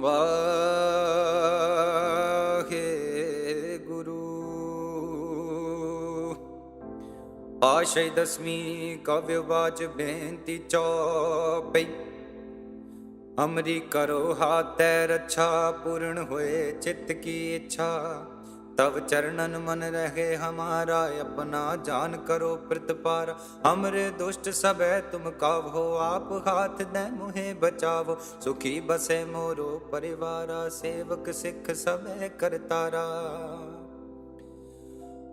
Waheguru ਆਸ਼ੈ ਦਸਮੀ ਕਵਿ watch ਬੇਨਤੀ ਚੌਪਈ। ਅਮਰੀ ਕਰੋ ਹਾਤੈ ਰੱਛਾ ਪੂਰਨ ਹੋਏ, ਚਿੱਤ ਕੀ ਇੱਛਾ। ਤਵ ਚਰਨਨ ਮਨ ਰਹੇ ਹਮਾਰਾ, ਆਪਣਾ ਜਾਨ ਕਰੋ ਪ੍ਰਤਪਾਰ। ਹਮਰੇ ਦੁਸ਼ਟ ਸਭੈ ਤੁਮ ਕਾਵੋ, ਆਪ ਹਾਥ ਦੇ ਮੁਹੇ ਬਚਾਵੋ। ਸੁਖੀ ਬਸੇ ਮੋਰੋ ਪਰਿਵਾਰਾ, ਸੇਵਕ ਸਿੱਖ ਸਭੈ ਕਰਤਾਰਾ।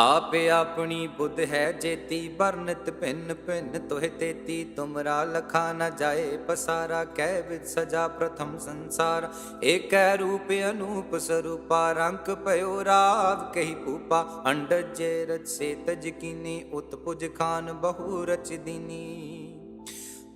ਆਪੇ ਆਪਣੀ ਬੁੱਧ ਹੈ ਜੇਤੀ, ਵਰਨਤ ਭਿੰਨ ਭਿੰਨ ਤੋਹਿ ਤੇਤੀ। ਤੁਮਰਾ ਲਖਾ ਨ ਜਾਏ ਪਸਾਰਾ ਕਹਿ ਵਿਦ ਸਜਾ ਪ੍ਰਥਮ ਸੰਸਾਰ। ਏਕੈ ਰੂਪ ਅਨੂਪ ਸਰੂਪਾ ਰੰਕ ਭਇਓ ਰਾਵ ਕਹੀ ਭੂਪਾ। ਅੰਡ ਜੇ ਰਚ ਸੇ ਤਜ ਕੀਨੀ, ਉਤਪੁਜ ਖਾਨ ਬਹੁ ਰਚ ਦੀਨੀ।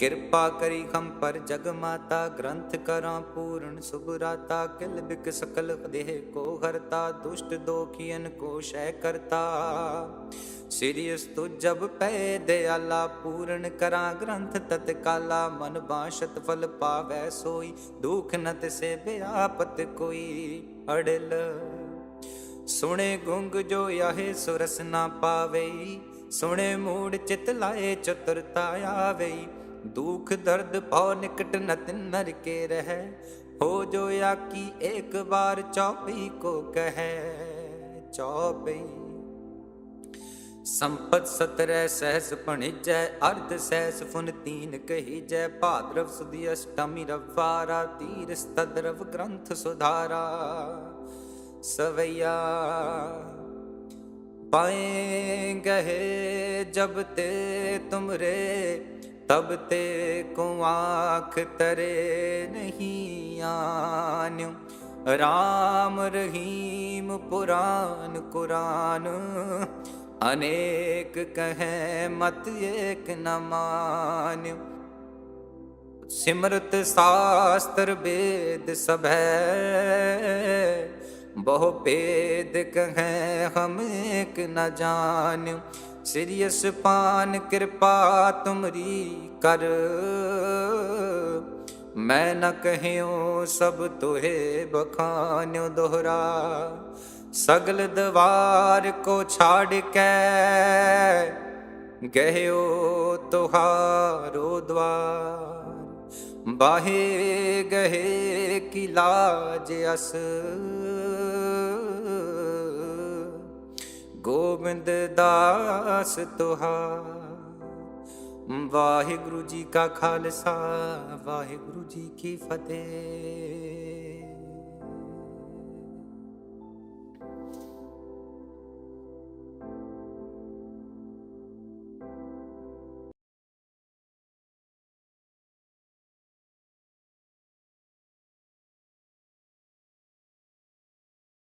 ਕਿਰਪਾ ਕਰੀ ਹਮ ਪਰ ਜਗ ਮਾਤਾ, ਗ੍ਰੰਥ ਕਰਾਂ ਪੂਰਨ ਸੁਭਰਾਤਾ ਕਿਲ ਬਿਕ ਸਕਲ ਦੇਹ ਕੋ ਹਰਤਾ, ਦੁਸ਼ਟ ਦੋਖੀਨ ਕੋ ਸ਼ੈ ਕਰਤਾ। ਸਿਰਿਯਸ ਤੁ ਜਬ ਪੈ ਦਿਆਲਾ, ਪੂਰਨ ਕਰਾਂ ਗ੍ਰੰਥ ਤਤਕਾਲਾ। ਮਨ ਬਾਸ਼ਤ ਫਲ ਪਾਵੈ ਸੋਈ, ਦੁਖ ਨਤ ਸੇ ਬਿਆਪਤ ਕੋਈ ਅੜਲ। ਸੁਣੇ ਗੁੰਗ ਜੋ ਆਹੇ ਸੁਰਸ ਨਾ ਪਾਵੇ ਸੁਣੇ ਮੂੜ ਚਿਤ ਲਾਏ ਚਤੁਰਤਾ ਆਵੇ ਦੁਖ ਦਰਦ ਭਉ ਨਿਕਟ ਨਤ ਨਰ ਕੇ ਰਹਿ। ਹੋ ਜੋ ਆਕੀ ਇੱਕ ਵਾਰ ਚੌਪਈ ਕੋ ਕਹੈ, ਚੌਪਈ। ਸੰਪਤ ਸਤਰੈ ਸਹਿਸ ਭਣਿਜੈ, ਅਰਧ ਸਹਿਸ ਫੁਨ ਤੀਨ ਕਹੀ ਜੈ ਭਾਦਰਵ ਸੁਦੀ ਅਸ਼ਟਮੀ ਰਵਾਰਾ ਤੀਰ ਸਤਦਰਵ ਗ੍ਰੰਥ ਸੁਧਾਰਾ। ਸਵਈਆ ਪਾਏ ਗਏ ਜਬ ਤੇ ਤੁਮਰੇ, ਤਬ ਤੇ ਕੋ ਆਖ ਤਰੇ ਨਹੀਂ ਆਨਿਓ। ਰਾਮ ਰਹੀਮ ਪੁਰਾਨ ਕੁਰਾਨ, ਅਨੇਕ ਕਹੈ ਮਤ ਏਕ ਨ ਮਾਨਿਓ। ਸਿਮਰਤ ਸਾਸਤਰ ਵੇਦ ਸਭੈ ਬਹੁ ਭੇਦ ਕਹੈ ਹਮ ਏਕ ਨ ਜਾਣ ਸਿਰਿਯਸ ਪਾਨ ਕਿਰਪਾ ਤੁਮਰੀ ਕਰ। ਮੈਂ ਨ ਕਹਿਓ ਸਭ ਤੋਹੇ ਬਖਾਨਿਓ ਦੋਹਰਾ। ਸਗਲ ਦਵਾਰ ਕੋ ਛਾੜ ਕੇ। ਗਹਿਓ ਤੁਹਾਰੋ ਦਵਾਰ। ਬਾਹੇ ਗਹੇ ਕੀ ਲਾਜ ਅਸ। ਗੋਬਿੰਦ ਦਾਸ ਤੁਹਾਰ। ਵਾਹਿਗੁਰੂ ਜੀ ਕਾ ਖਾਲਸਾ, ਵਾਹਿਗੁਰੂ ਜੀ ਕੀ ਫਤਿਹ।